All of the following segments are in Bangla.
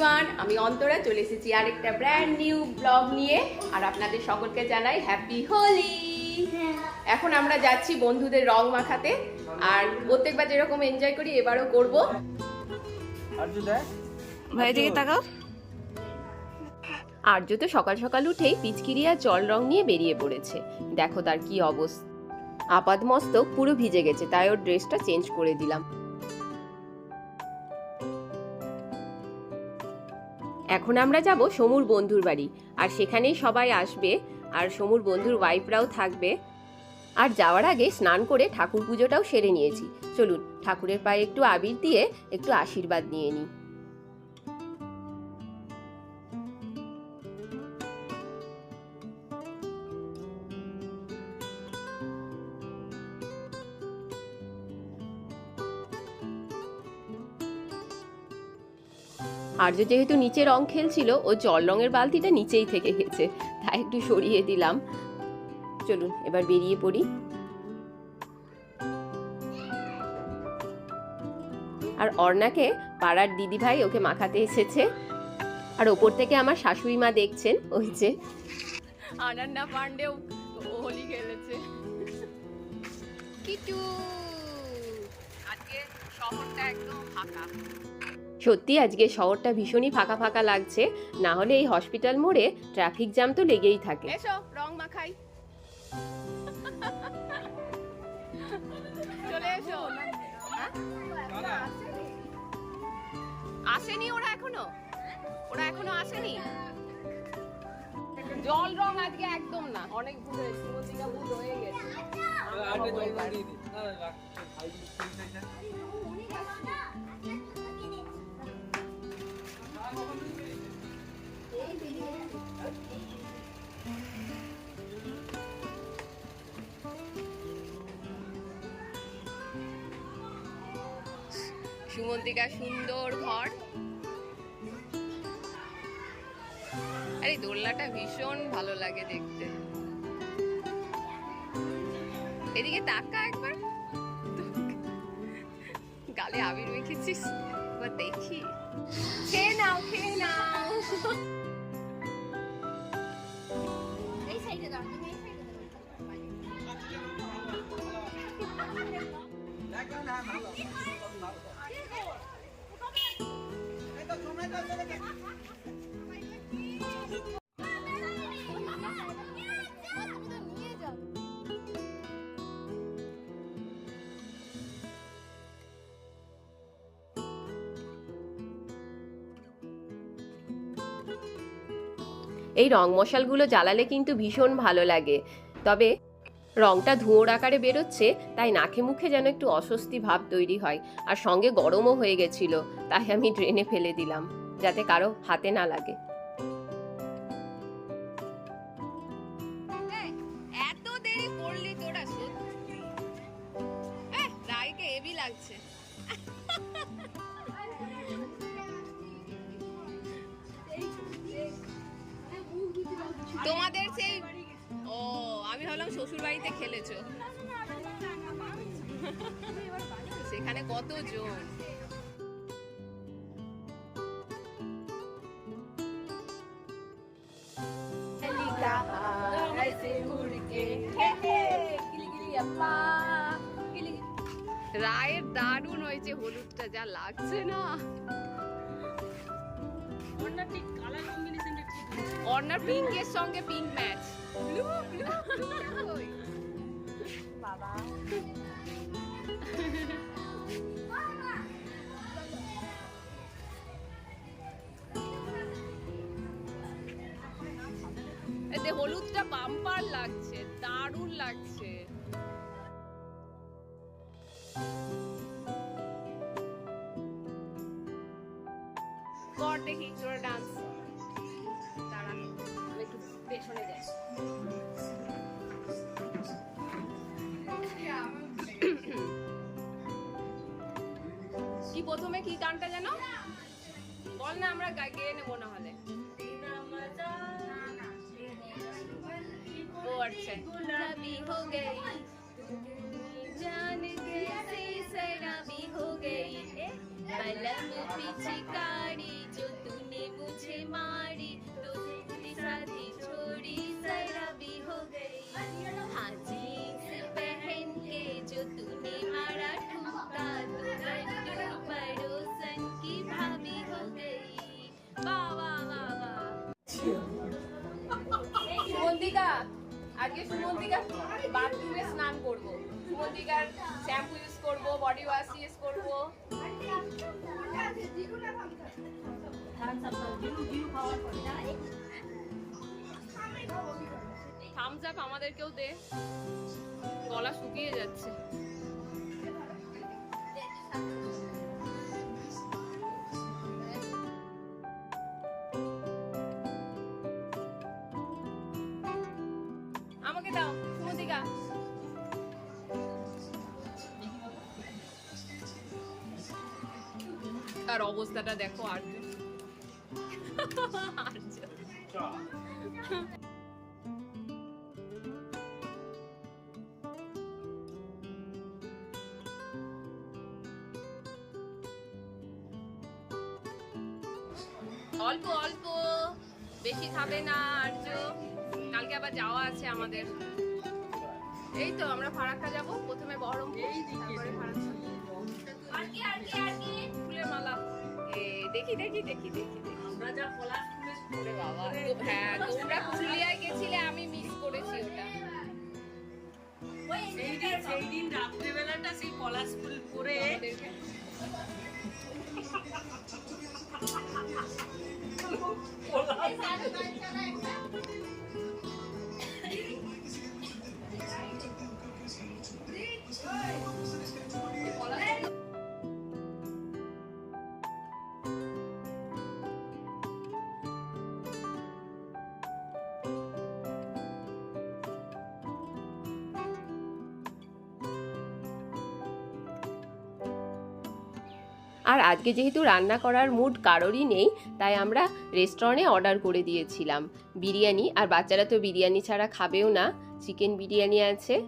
এভরিওয়ান আমি অন্তরা চলে এসেছি আরেকটা ব্র্যান্ড নিউ ব্লগ নিয়ে। আর আপনাদের সকলকে জানাই হ্যাপি হোলি এখন আমরা যাচ্ছি বন্ধুদের রং মাখাতে। আর প্রত্যেকবার যেরকম এনজয় করি এবারও করব। ভাই দিকে তাকাও। আর্য তো সকাল সকাল উঠেই পিচকিরি আর জল রং নিয়ে বেরিয়ে পড়েছে। দেখো তার কি অবস্থা। আপাদ মস্তক পুরো ভিজে গেছে তাই ওর ড্রেসটা চেঞ্জ করে দিলাম। এখন আমরা যাব সমুর বন্ধুর বাড়ি। আর সেখানেই সবাই আসবে, আর সমুর বন্ধুর ওয়াইফরাও থাকবে। আর যাওয়ার আগে স্নান করে ঠাকুর পুজোটাও সেরে নিয়েছি। চলুন, ঠাকুরের পায়ে একটু আবির দিয়ে একটু আশীর্বাদ নিয়ে নিই। আর্য যেহেতু নিচে রং খেলছিল ও জল রঙের বালতিটা নিচেই থেকে গেছে। তাই একটু সরিয়ে দিলাম। চলুন এবার বেরিয়ে পড়ি। আর অর্ণাকে পাড়ার দিদিভাই ওকে মাখাতে এসেছে। আর ওপর থেকে আমার শাশুড়ি মা দেখছেন ওই যে। আনান্না পান্ডেও হোলি খেলেছে। কিটু! আজকে শহরটা একদম ফাঁকা। সত্যি আজকে শহরটা ভীষণই ফাঁকা ফাঁকা লাগছে না হলে এই হসপিটাল মোড়ে ট্রাফিক জ্যাম তো লেগেই থাকে। এসো রং মাখাই। চলে এসো? আসেনি ওরা এখনও? ওরা এখনও আসেনি? জল রং আজকে একদম না। অনেক ভুল হয়েছে ভুল হয়ে গেছে। আর্য জল দিয়ে না না রাখ সুমন্তিকা, সুন্দর ঘর। আরে, দোলনাটা ভীষণ ভালো লাগে দেখতে। এদিকে তাকা একবার। গালে আবির মেখেছিস? এবার দেখি। খেয়ে নাও খেয়ে নাও। এই রং মশালগুলো জ্বালালে কিন্তু ভীষণ ভালো লাগে। তবে রংটা ধুঁয়োর আকারে বেরোচ্ছে, তাই নাকে মুখে যেন একটু অস্বস্তি ভাব তৈরি হয়, আর সঙ্গে গরমও হয়ে গেছিল, তাই আমি ড্রেনে ফেলে দিলাম, যাতে কারও হাতে না লাগে। লাগছে। শ্বশুর বাড়িতে খেলেছো? সেখানে কত জন রায়ের দারুণ হয়েছে হলুদটা যা লাগছে না। অর্ণার পিঙ্কের সঙ্গে পিঙ্ক ম্যাচ ব্লু ব্লু বাবা এতে হলুদটা বাম্পার লাগছে দারুণ লাগছে। কর দেখি তোর ডান্স কি প্রথমে কি গানটা যেন বল না আমরা গা- গেয়ে নেবো না হলে ও আচ্ছা गुलाबी हो गई जान कैसी शराबी हो गई ए, बलम पिचकारी जो तूने আজকে সুমন্তিকার বাথরুমে স্নান করব। সুমন্তিকার শ্যাম্পু ইউজ করব, বডি ওয়াশ ইউজ করব। থামস আপ আমাদেরকেও দে। গলা শুকিয়ে যাচ্ছে। তার অবস্থাটা দেখো আর অল্প অল্প, বেশি খাবে না আর্য কালকে আবার যাওয়া আছে আমাদের। এই তো, আমরা ফারাক্কা যাব। প্রথমে বহরমপুর দেখি দেখি দেখি দেখি আমরা যা পলাশ ফুলের ওরে বাবা। হ্যাঁ তোমরা পুরুলিয়ায় গেছিলে আমি মিস করেছি ওটা। সেই দিন সেই দিন রাত্রেবেলাটা সেই পলাশ ফুল পরে আমাদেরকে আর আজকে যেহেতু রান্না করার মুড কারোরই নেই, তাই আমরা রেস্টুরেন্টে অর্ডার করে দিয়েছিলাম। বিরিয়ানি, আর বাচ্চারা তো বিরিয়ানি ছাড়া খাবেও না। চিকেন বিরিয়ানি আছে।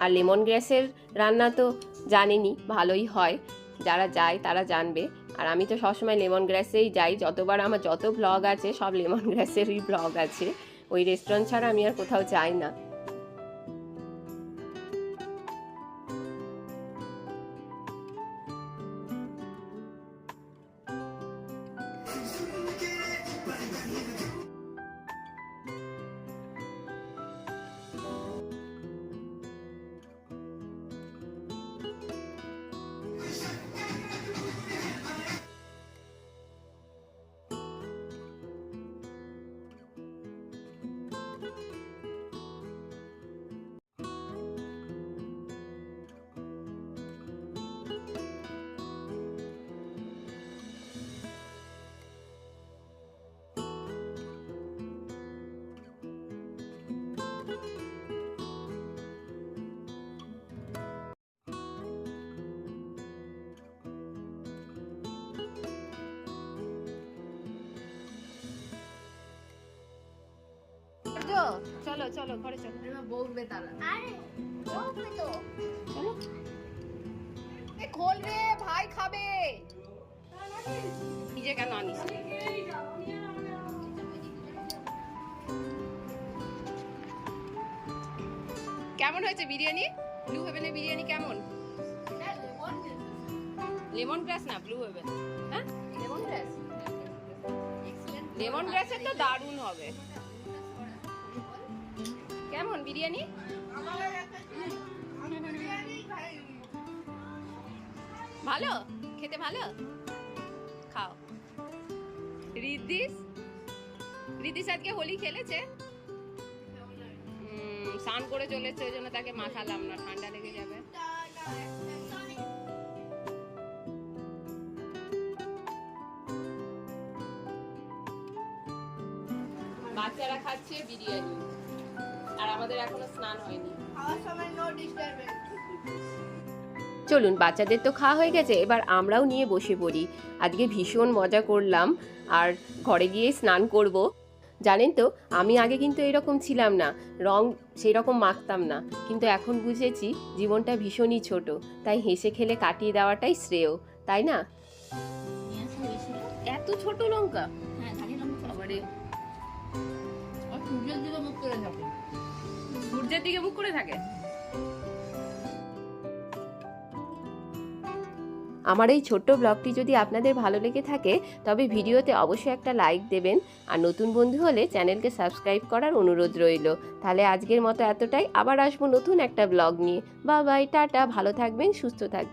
আর লেমন গ্রাসের রান্না তো জানেনি, ভালোই হয়। যারা যায়, তারা জানবে। আর আমি তো সবসময় লেমন গ্রাসেই যাই। যতবার আমার যত ব্লগ আছে, সব লেমন গ্রাসেরই ব্লগ আছে। ওই রেস্টুরেন্ট ছাড়া আমি আর কোথাও যাই না। চলো চলো ঘরে চলো। বলবে তারা। আরে বলবে তো। চলো। এ খোল রে ভাই খাবে। নিজে কেন আনিস? কেমন হয়েছে বিরিয়ানি? ব্লু হেভেনের বিরিয়ানি কেমন? লেমন গ্রাস না ব্লু হেভেন হ্যাঁ? লেমন গ্রাস লেমন গ্রাসের তো দারুণ হবে। বিরিয়ানি? ভালো? খেতে ভালো? খাও। রিদ্দিস রিদ্দিস আজকে হোলি খেলেছে? স্নান করে চলেছে, ওই জন্য তাকে মাখালাম না, ঠান্ডা লেগে যাবে। বাচ্চারা খাচ্ছে বিরিয়ানি। আর আমাদের এখনও স্নান হয়নি। খাওয়ার সময় নো ডিস্টারবেন্স চলুন বাচ্চাদের তো খাওয়া হয়ে গেছে এবার আমরাও নিয়ে বসে পড়ি। আজকে ভীষণ মজা করলাম আর ঘরে গিয়ে স্নান করব। জানেন তো আমি আগে কিন্তু এরকম ছিলাম না রং সেই রকম মাখতাম না কিন্তু এখন বুঝেছি জীবনটা ভীষণই ছোট তাই হেসে খেলে কাটিয়ে দেওয়াটাই শ্রেয় তাই না? এত ছোট লঙ্কা? হ্যাঁ খালি লঙ্কা। সূর্যের দিকে মুখ করে থাকে? আমার এই ছোট্ট ব্লগটি যদি আপনাদের ভালো লেগে থাকে, তবে ভিডিওতে অবশ্যই একটা লাইক দেবেন। আর নতুন বন্ধু হলে চ্যানেলকে সাবস্ক্রাইব করার অনুরোধ রইল। তাহলে আজকের মতো এতটাই। আবার আসব নতুন একটা ব্লগ নিয়ে। বা বাই, টাটা। ভালো থাকবেন, সুস্থ থাকবেন।